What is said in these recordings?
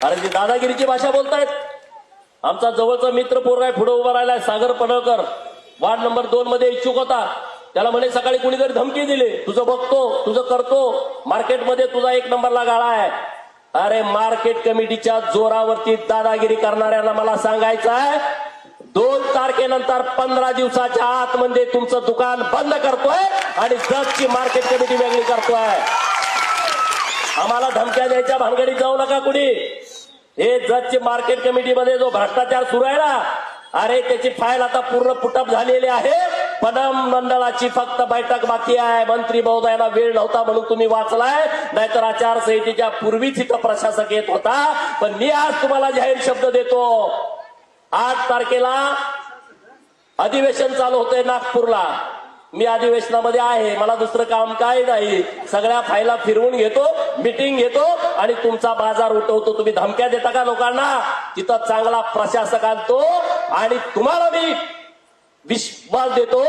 अरे ती दादागिरीची भाषा बोलतायत. आमचा जवळचा मित्र पोरगा आहे पुढे उभा राहिलाय सागर पडळकर. वार्ड नंबर दोन मध्ये इच्छुक होता. त्याला म्हणे सकाळी कुणीतरी धमकी दिली. तुझं बघतो तुझं करतो. मार्केटमध्ये तुझा एक नंबरला गाळा आहे. अरे मार्केट कमिटीच्या जोरावरती दादागिरी करणाऱ्यांना मला सांगायचं आहे दोन तारखेनंतर पंधरा दिवसाच्या आतमध्ये म्हणजे तुमचं दुकान बंद करतोय आणि जगची मार्केट कमिटी वेगळी करतोय. आम्हाला धमक्या द्यायच्या भानगडीत जाऊ नका कुणी. हे जजची मार्केट कमिटीमध्ये जो भ्रष्टाचार सुरू आहे ना अरे त्याची फाईल आता पूर्ण पुटअप झालेली आहे. पदम मंडळाची फक्त बैठक बाकी आहे. मंत्री महोदयांना वेळ नव्हता म्हणून तुम्ही वाचलाय. नाहीतर आचारसंहितेच्या पूर्वीच इथं प्रशासक येत होता. पण मी आज तुम्हाला जाहीर शब्द देतो. आठ तारखेला अधिवेशन चालू होतंय नागपूरला. मी अधिवेशनामध्ये आहे मला दुसरं काम काय नाही. सगळ्या फायला फिरवून घेतो मिटिंग घेतो आणि तुमचा बाजार उठवतो. तुम्ही धमक्या देता का लोकांना? तिथं चांगला प्रशासक आणतो आणि तुम्हाला मी विश्वास देतो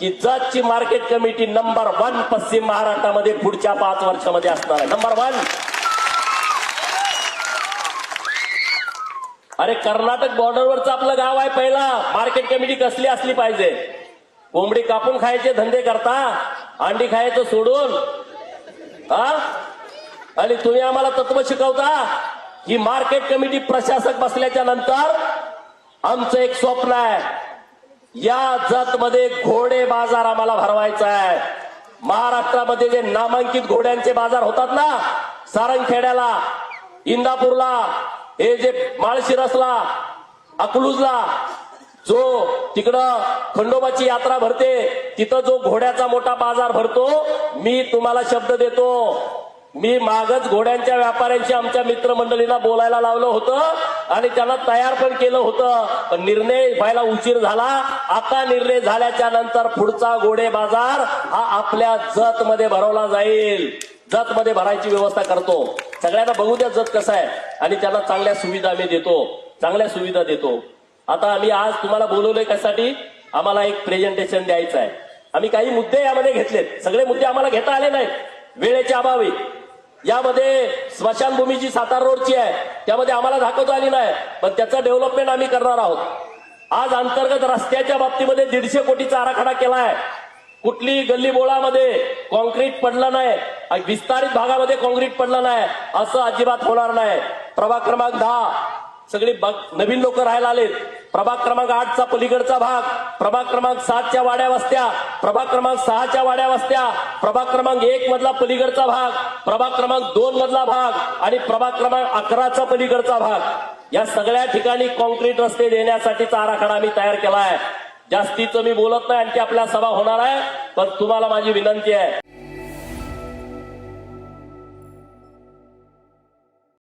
की जजची मार्केट कमिटी नंबर वन पश्चिम महाराष्ट्रामध्ये पुढच्या पाच वर्षामध्ये असणार आहे. Number one. अरे कर्नाटक बॉर्डरवरचं आपलं गाव आहे पहिला. मार्केट कमिटी कसली असली पाहिजे? कोंबडी कापून खायचे धंदे करता अंडी खायचं सोडून हा? आणि तुम्ही आम्हाला तत्व शिकवता ही मार्केट कमिटी प्रशासक बसल्याच्या नंतर आमचं एक स्वप्न आहे. या जतमध्ये घोडे बाजार आम्हाला भरवायचा आहे. महाराष्ट्रामध्ये जे नामांकित घोड्यांचे बाजार होतात ना सारंगखेड्याला इंदापूरला हे जे माळशिरसला अकलूजला जो तिकडं खंडोबाची यात्रा भरते तिथं जो घोड्याचा मोठा बाजार भरतो मी तुम्हाला शब्द देतो. मी मागच घोड्यांच्या व्यापाऱ्यांशी आमच्या मित्रमंडळींना बोलायला लावलं होतं आणि त्यांना तयार पण केलं होतं. पण निर्णय व्हायला उशीर झाला. आता निर्णय झाल्याच्यानंतर पुढचा घोडे बाजार हा आपल्या जत मध्ये भरवला जाईल. जत मध्ये भरायची व्यवस्था करतो. सगळ्यांना बघू द्या जत कसं आहे. आणि त्यांना चांगल्या सुविधा मी देतो. चांगल्या सुविधा देतो. आता आम्ही आज तुम्हाला बोलवलंय कशासाठी? आम्हाला एक प्रेझेंटेशन द्यायचं आहे. आम्ही काही मुद्दे यामध्ये घेतलेत. सगळे मुद्दे आम्हाला घेता आले नाहीत. वेळेच्या अभावी. यामध्ये स्मशानभूमीची सातारा रोडची आहे. त्यामध्ये आम्हाला दाखवता आली नाही. पण त्याचं डेव्हलपमेंट आम्ही करणार आहोत. आज अंतर्गत रस्त्याच्या बाबतीमध्ये दीडशे कोटीचा आराखडा केला आहे कुठली गल्ली बोळामध्ये कॉन्क्रीट पडलं नाही. विस्तारित भागामध्ये कॉन्क्रीट पडलं नाही. असं अजिबात होणार नाही. प्रभाग क्रमांक दहा. सगळी बग- नवीन लोक राहायला आलेत. प्रभाग क्रमांक आठचा पलीकडचा भाग. प्रभाग क्रमांक सातच्या वाड्या वस्त्या. प्रभाग क्रमांक सहाच्या वाड्या वस्त्या. प्रभाग क्रमांक एक मधला पलीकडचा भाग. प्रभाग क्रमांक दोन मधला भाग. आणि प्रभाग क्रमांक अकराचा पलीकडचा भाग. या सगळ्या ठिकाणी कॉन्क्रीट रस्ते देण्यासाठीचा आराखडा आम्ही तयार केला आहे जास्तीचं मी बोलत नाही आणखी आपल्या सभा होणार आहे. पण तुम्हाला माझी विनंती आहे.